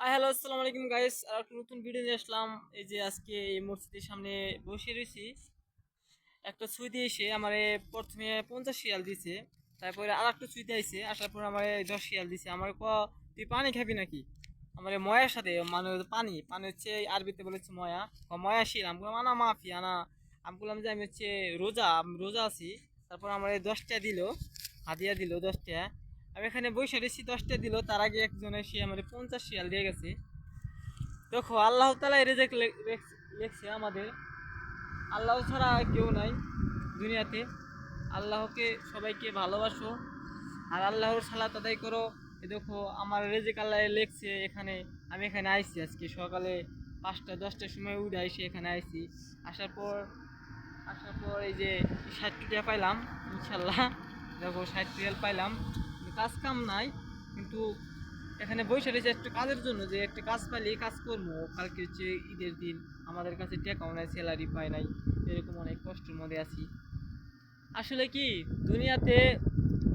Hi hello আসসালামু আলাইকুম guys আর একটা নতুন ভিডিও নিয়ে আসলাম। এই যে আজকে এই মসজিদের সামনে বসে রয়েছি। একটা সুইদি এসে আমার প্রথমে পঞ্চাশ শিয়াল দিয়েছে তারপরে আর একটা সুইদি আইছে, আসার পর আমার দশ শিয়াল দিছে। আমার ক তুই পানি খাবি নাকি? আমার ময়ার সাথে মানে পানি পানি হচ্ছে আরবিতে বলেছে ময়া। ময়া শিল আমি আনা মাফি, আনা। আমি বললাম যে, আমি হচ্ছে রোজা রোজা আছি। তারপর আমার দশটা দিল, হাদিয়া দিল দশটা। আমি এখানে বসে রয়েছি, দশটা দিল, তার আগে একজন এসে আমার পঞ্চাশ শিয়াল দিয়ে গেছে। দেখো, আল্লাহ তালা রেজেক লেখছে আমাদের। আল্লাহ ছাড়া কেউ নাই দুনিয়াতে। আল্লাহকে সবাইকে ভালোবাসো। আর আল্লাহর সালা আদায় করো। এ দেখো, আমার রেজেক আল্লাহ লেখছে এখানে। আমি এখানে আইছি আজকে সকালে পাঁচটা, দশটার সময় উঠে আইসি এখানে আইছি। আসার পর আসার পর এই যে ষাট পাইলাম, ইনশাল্লাহ। দেখো, ষাট পাইলাম। কাজ কাম নাই, কিন্তু এখানে বসে রয়েছে একটা কাজের জন্য যে একটা কাজ পাইলে কাজ করব। কালকে হচ্ছে ঈদের দিন আমাদের কাছে টাকাও নাই স্যালারি পাই নাই, এরকম অনেক কষ্টের মধ্যে আছি। আসলে কি, দুনিয়াতে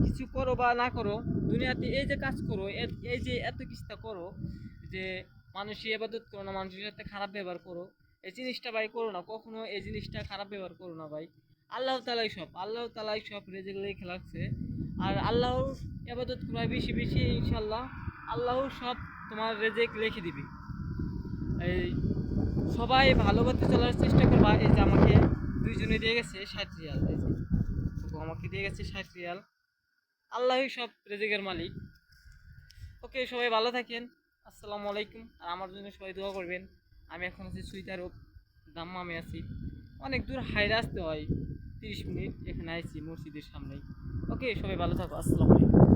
কিছু করো বা না করো, দুনিয়াতে এই যে কাজ করো এই যে এত কিছুটা করো, যে মানুষই এবাদত করো না, মানুষের সাথে খারাপ ব্যবহার করো, এই জিনিসটা ভাই করো না, কখনো এই জিনিসটা খারাপ ব্যবহার করো না ভাই। আল্লাহ তালাই সব, আল্লাহ তালাই সব রেজেক লেখে লাগছে আর আল্লাহর এবাদত করা বেশি বেশি ইনশাল্লাহ আল্লাহ সব তোমার রেজেক লিখে দিবে। এই সবাই ভালো পথে চলার চেষ্টা করবা, এই যে আমাকে দুইজনে দিয়ে গেছে, ষাট রিয়াল আমাকে দিয়ে গেছে ষাট রিয়াল। আল্লাহই সব রেজেকের মালিক। ওকে, সবাই ভালো থাকেন। আসসালামু আলাইকুম। আর আমার জন্য সবাই দোয়া করবেন। আমি এখন আছি সুইটার দাম্মামে আছি। অনেক দূর হাইরে আসতে হয়। তিরিশ মিনিট এখানে আইছি মসজিদের সামনেই। ওকে সবাই ভালো থাকো আসসালামু আলাইকুম।